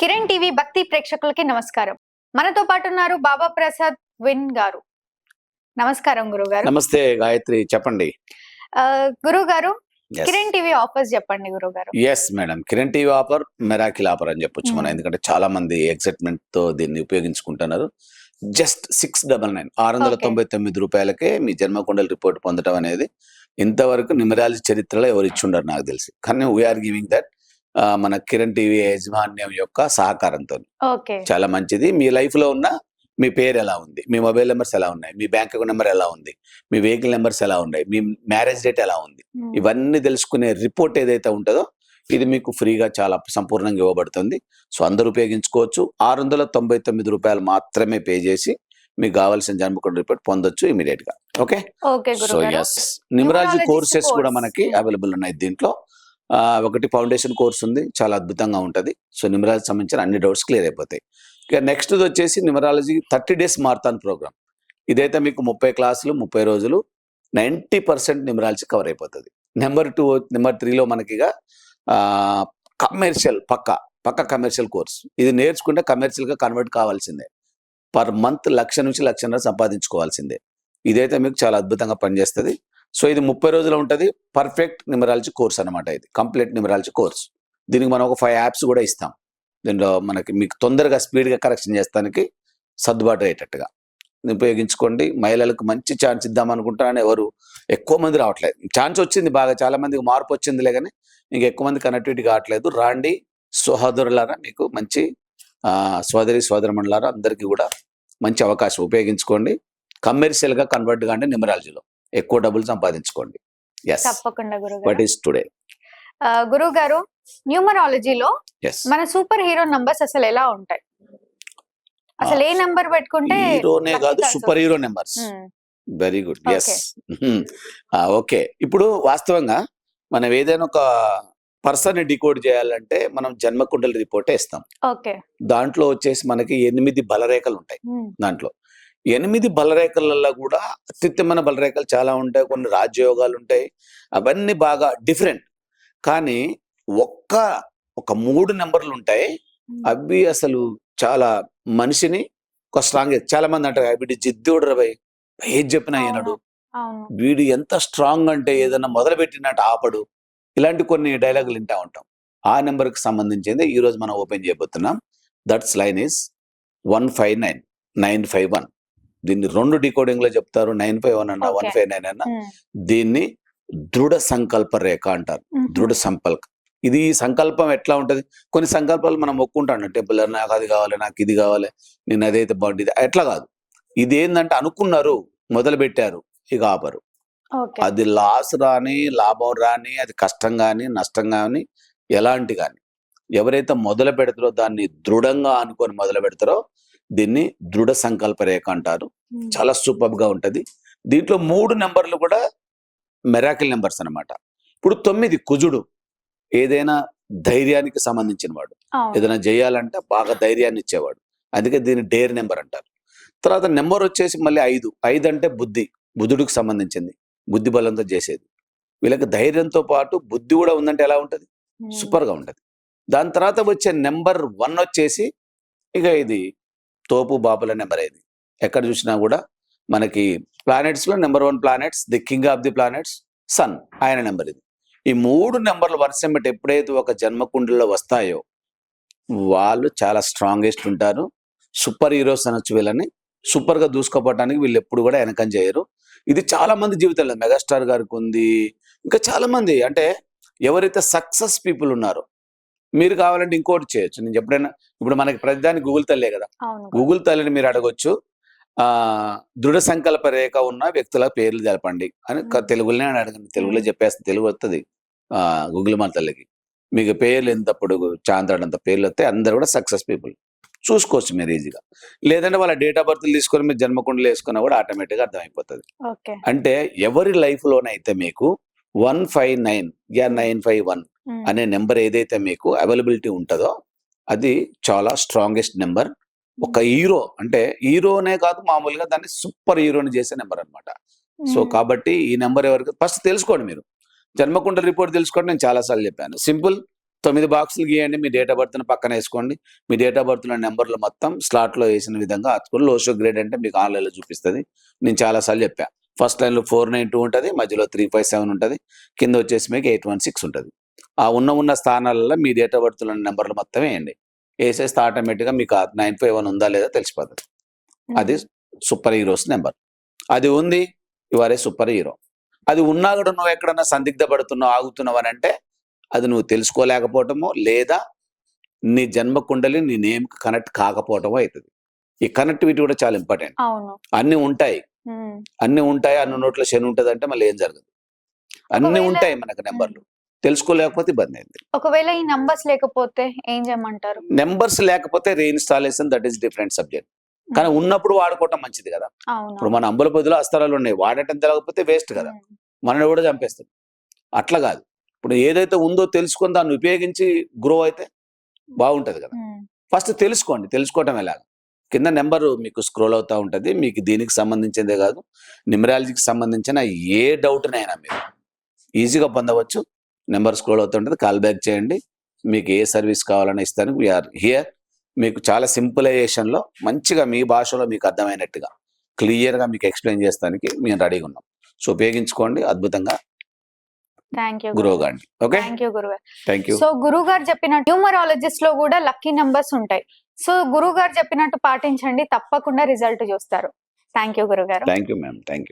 Kiran TV భక్తి ప్రేక్షకులకి నమస్కారం. మనతో పాటు ఉన్నారు బాబా ప్రసాద్ విన్ గారు. నమస్కారం గురువు గారు నమస్తే గాయత్రి చెప్పండి. గురువు గారు కిరణ్ టీవీ ఆఫర్స్ చెప్పండి గురువు గారు yes madam Kiran TV offer miracle offer అని చెప్పొచ్చు మనం. Hmm. ఎందుకంటే చాలా మంది ఎక్సైట్మెంట్తో దీన్ని ఉపయోగించుకుంటున్నారు. జస్ట్ సిక్స్ డబల్ నైన్ ఆరు వందల. తొంభై తొమ్మిది రూపాయలకే మీ జన్మకుండల రిపోర్ట్ పొందడం అనేది ఇంతవరకు నిమరాలజీ చరిత్రలో ఎవరు ఇచ్చుండరు నాకు తెలిసి. కానీ వీఆర్ గివింగ్ దట్ మన కిరణ్ టీవీ యాజమాన్యం యొక్క సహకారంతో. చాలా మంచిది. మీ లైఫ్లో ఉన్న మీ పేరు ఎలా ఉంది? మీ మొబైల్ నెంబర్స్ ఎలా ఉన్నాయి? మీ బ్యాంక్ అకౌంట్ నెంబర్ ఎలా ఉంది? మీ వెహికల్ నెంబర్స్ ఎలా ఉన్నాయి? మీ మ్యారేజ్ డేట్ ఎలా ఉంది? ఇవన్నీ తెలుసుకునే రిపోర్ట్ ఏదైతే ఉంటుందో ఇది మీకు ఫ్రీగా చాలా సంపూర్ణంగా ఇవ్వబడుతుంది. సో అందరూ ఉపయోగించుకోవచ్చు. ఆరు వందల తొంభై తొమ్మిది రూపాయలు మాత్రమే పే చేసి మీకు కావాల్సిన జన్మకుండ రిపోర్ట్ పొందొచ్చు ఇమీడియట్గా okay so yes numerology courses కూడా. మనకి అవైలబుల్ ఉన్నాయి దీంట్లో. ఒకటి ఫౌండేషన్ కోర్స్ ఉంది చాలా అద్భుతంగా ఉంటుంది. సో న్యూమరాలజీ సంబంధించిన అన్ని డౌట్స్ క్లియర్ అయిపోతాయి. ఇక నెక్స్ట్ వచ్చేసి numerology thirty days marathon programme. ఇదైతే మీకు ముప్పై క్లాసులు ముప్పై రోజులు నైంటీ పర్సెంట్ నిమరాలజీ కవర్ అయిపోతుంది. నెంబర్ టూ నెంబర్ త్రీలో మనకిగా కమర్షియల్ పక్క పక్క కమర్షియల్ కోర్స్. ఇది నేర్చుకుంటే కమర్షియల్గా కన్వర్ట్ కావాల్సిందే. పర్ మంత్ లక్ష నుంచి లక్షన్నర సంపాదించుకోవాల్సిందే. ఇదైతే మీకు చాలా అద్భుతంగా పనిచేస్తుంది. సో ఇది ముప్పై రోజులు ఉంటుంది. పర్ఫెక్ట్ న్యూమరాలజీ కోర్స్ అనమాట ఇది. కంప్లీట్ న్యూమరాలజీ కోర్స్ దీనికి మనం ఒక ఫైవ్ యాప్స్ కూడా ఇస్తాం. దీనిలో మనకి మీకు తొందరగా స్పీడ్గా కరెక్షన్ చేస్తానికి సర్దుబాటు అయ్యేటట్టుగా. ఉపయోగించుకోండి. మహిళలకు మంచి ఛాన్స్ ఇద్దాం అనుకుంటారని ఎవరు ఎక్కువ మంది రావట్లేదు. ఛాన్స్ వచ్చింది బాగా చాలా మందికి మార్పు వచ్చిందిలే కానీ ఇంక ఎక్కువ మంది కనెక్టివిటీ కావట్లేదు. రాండి. సహోదరులారా మీకు మంచి ఆ, సోదరి సోదరమణులారా అందరికీ కూడా మంచి అవకాశం ఉపయోగించుకోండి. కమర్షియల్గా కన్వర్ట్ కాండి న్యూమరాలజీలో ఎక్కువ డబ్బులు సంపాదించుకోండి. ఎస్ తప్పకుండా గురువు గారు ఈస్ టుడే గురువు గారు న్యూమరాలజీలో మన సూపర్ హీరో నంబర్స్ అసలు ఎలా ఉంటాయి? అసలు ఏ నంబర్ పెట్టుకుంటే హీరోనే కాదు super hero numbers. Very good. Yes okay. ఇప్పుడు వాస్తవంగా మనం ఏదైనా ఒక పర్సన్ డికోడ్ చేయాలంటే మనం జన్మకుండల రిపోర్టే ఇస్తాం. ఓకే. దాంట్లో వచ్చేసి మనకి ఎనిమిది బలరేఖలు ఉంటాయి దాంట్లో. ఎనిమిది బలరేఖలలో కూడా అత్యుత్తమైన బలరేఖలు చాలా ఉంటాయి కొన్ని రాజ్యయోగాలు ఉంటాయి అవన్నీ బాగా డిఫరెంట్. కానీ ఒక్క ఒక మూడు నెంబర్లు ఉంటాయి అవి అసలు చాలా మనిషిని ఒక స్ట్రాంగ్ చాలా మంది అంటారు వీడి జిద్దుడు రవై ఏది చెప్పినా అవును. వీడు ఎంత స్ట్రాంగ్ అంటే ఏదైనా మొదలు పెట్టినట్టు ఆపడు. ఇలాంటి కొన్ని డైలాగులు వింటా ఉంటాం. ఆ నెంబర్కి సంబంధించింది ఈ రోజు మనం ఓపెన్ చేయబోతున్నాం. That's line is one five nine nine five one. దీన్ని రెండు డికోడింగ్లో చెప్తారు. నైన్ ఫైవ్ వన్ అన్న వన్. ఫైవ్ నైన్ అన్న. దీన్ని దృఢ సంకల్ప రేఖ అంటారు. దృఢ సంకల్ప ఇది సంకల్పం ఎట్లా ఉంటది? కొన్ని సంకల్పాలు మనం ఒప్పుకుంటాం టెంపుల్ నాకు అది కావాలి నాకు ఇది కావాలి నేను అదైతే బాగుంటుంది ఎట్లా కాదు. ఇది ఏంటంటే అనుకున్నారు మొదలు పెట్టారు ఇక ఆపరు. అది లాస్ రాని లాభం రాని అది కష్టం కానీ నష్టం కానీ ఎలాంటి కానీ ఎవరైతే మొదలు పెడతారో దాన్ని దృఢంగా అనుకొని మొదలు పెడతారో దీన్ని దృఢ సంకల్ప రేఖ అంటారు. చాలా సూపర్గా ఉంటది. దీంట్లో మూడు నెంబర్లు కూడా మెరాకిల్ నెంబర్స్ అన్నమాట. ఇప్పుడు తొమ్మిది కుజుడు ఏదైనా ధైర్యానికి సంబంధించిన వాడు ఏదైనా చేయాలంటే బాగా ధైర్యాన్ని ఇచ్చేవాడు. అందుకే దీన్ని డేర్ నెంబర్ అంటారు. తర్వాత నెంబర్ వచ్చేసి మళ్ళీ ఐదు. ఐదు అంటే బుద్ధి. బుద్ధుడికి సంబంధించింది. బుద్ధి బలంతో చేసేది. వీళ్ళకి ధైర్యంతో పాటు బుద్ధి కూడా ఉందంటే ఎలా ఉంటది? ఉమ్, సూపర్గా ఉంటది. దాని తర్వాత వచ్చే నెంబర్ వన్ వచ్చేసి ఇక ఇది తోపు బాపుల నెంబర్ ఇది ఎక్కడ చూసినా కూడా మనకి ప్లానెట్స్లో number one planets the king of the planets sun ఆయన నెంబర్ ఇది. ఈ మూడు నెంబర్లు వరుస బట్టి ఎప్పుడైతే ఒక జన్మకుండలో వస్తాయో వాళ్ళు చాలా స్ట్రాంగెస్ట్ ఉంటారు. సూపర్ హీరోస్ అనొచ్చు వీళ్ళని. సూపర్గా దూసుకోపోవటానికి వీళ్ళు ఎప్పుడు కూడా వెనకం చేయరు. ఇది చాలా మంది జీవితంలో మెగాస్టార్ గారికి ఉంది. ఇంకా చాలా మంది అంటే ఎవరైతే సక్సెస్ పీపుల్ ఉన్నారో మీరు కావాలంటే ఇంకోటి చేయొచ్చు. నేను ఎప్పుడైనా ఇప్పుడు మనకి ప్రతిదానికి గూగుల్ తల్లే కదా. గూగుల్ తల్లిని మీరు అడగొచ్చు. ఆ దృఢ సంకల్ప రేఖ ఉన్న వ్యక్తుల పేర్లు తెలపండి. అని. తెలుగులోనే అడగండి. తెలుగులో చెప్పేస్తే తెలుగు వస్తుంది ఆ గూగుల్ మన తల్లికి. మీకు పేర్లు ఎంత పొడుగు చాంద్రాడంత పేర్లు వస్తే అందరు కూడా సక్సెస్ పీపుల్. చూసుకోవచ్చు మీరు ఈజీగా. లేదంటే వాళ్ళ డేట్ ఆఫ్ బర్త్ తీసుకొని మీరు జన్మకుండలు వేసుకున్నా కూడా ఆటోమేటిక్గా అర్థమైపోతుంది. అంటే ఎవరి లైఫ్ లోనైతే మీకు వన్ ఫైవ్ నైన్ యా నైన్ ఫైవ్ వన్ అనే నెంబర్ ఏదైతే మీకు అవైలబిలిటీ ఉంటుందో అది చాలా స్ట్రాంగెస్ట్ నెంబర్. ఒక హీరో అంటే హీరోనే కాదు మామూలుగా దాన్ని సూపర్ హీరోని చేసే నెంబర్ అన్నమాట. సో కాబట్టి ఈ నెంబర్ ఎవరికి ఫస్ట్ తెలుసుకోండి మీరు. జన్మకుండ రిపోర్ట్ తెలుసుకోండి నేను చాలాసార్లు చెప్పాను. సింపుల్ తొమ్మిది బాక్సులు గీయండి మీ డేట్ ఆఫ్ బర్త్ని పక్కన వేసుకోండి. మీ డేట్ ఆఫ్ బర్త్లో నెంబర్లు మొత్తం స్లాట్లో వేసిన విధంగా అతుకుని లో షో గ్రేడ్ అంటే మీకు ఆన్లైన్లో చూపిస్తుంది. నేను చాలాసార్లు చెప్పా. ఫస్ట్ లైన్లో ఫోర్ నైన్ టూ ఉంటుంది మధ్యలో త్రీ ఫైవ్ సెవెన్ ఉంటుంది కింద వచ్చేసి మీకు ఎయిట్ వన్ సిక్స్ ఉంటుంది. ఆ ఉన్న ఉన్న స్థానాలలో మీ డేట్ ఆఫ్ బర్త్లో నెంబర్లు మొత్తం వేయండి. వేసేస్తే ఆటోమేటిక్గా మీకు నైన్ ఫైవ్ వన్ ఉందా లేదా తెలిసిపోతుంది. అది సూపర్ హీరోస్ నెంబర్. అది ఉంది ఇవారే సూపర్ హీరో. అది ఉన్నా కూడా నువ్వు ఎక్కడన్నా సందిగ్ధ పడుతున్నావు ఆగుతున్నావు అని అంటే అది నువ్వు తెలుసుకోలేకపోవటమో లేదా నీ జన్మ కుండలి నీ నేమ్కి కనెక్ట్ కాకపోవటమో అవుతుంది ఈ కనెక్టివిటీ కూడా చాలా ఇంపార్టెంట్. అన్ని ఉంటాయి. అన్ని ఉంటాయి అన్ని నోట్ల శని ఉంటుంది అంటే మళ్ళీ ఏం జరగదు. అన్ని ఉంటాయి మనకు నెంబర్లు. తెలుసుకోలేకపోతే ఇబ్బంది అయింది. ఒకవేళ ఈ నంబర్స్ లేకపోతే ఏం చేయమంటారు? నెంబర్స్ లేకపోతే reinstallation that is different subject కానీ ఉన్నప్పుడు వాడుకోవటం మంచిది కదా. ఇప్పుడు మన అంబుల పొద్దులో అస్త్రాలు ఉన్నాయి. వాడటం తెలియకపోతే వేస్ట్ కదా. మనని కూడా చంపేస్తుంది అట్లా కాదు. ఇప్పుడు ఏదైతే ఉందో తెలుసుకొని దాన్ని ఉపయోగించి గ్రో అయితే బాగుంటది కదా. ఫస్ట్ తెలుసుకోండి. తెలుసుకోవటం ఎలాగ? కింద నెంబర్ మీకు స్క్రోల్ అవుతా ఉంటుంది. మీకు దీనికి సంబంధించిందే కాదు. న్యూమరాలజీకి సంబంధించిన ఏ డౌట్నైనా మీరు ఈజీగా పొందవచ్చు. నెంబర్ స్క్రోల్ అవుతూ ఉంటుంది. కాల్ బ్యాక్ చేయండి. మీకు ఏ సర్వీస్ కావాలని ఇస్తాను. వీఆర్ హియర్ మీకు చాలా సింపులైజేషన్లో మంచిగా మీ భాషలో మీకు అర్థమైనట్టుగా క్లియర్గా మీకు ఎక్స్ప్లెయిన్ చేస్తానికి మేము రెడీగా ఉన్నాం. సో ఉపయోగించుకోండి. అద్భుతంగా గ్రో కాండి. ఓకే థ్యాంక్ యూ సో గురువు గారు చెప్పినట్టు న్యూమరాలజిస్ట్లో కూడా లక్కీ నంబర్స్ ఉంటాయి. సో గురువు గారు చెప్పినట్టు పాటించండి. తప్పకుండా రిజల్ట్ చూస్తారు. థ్యాంక్ యూ గురుగారు thank you ma'am thank you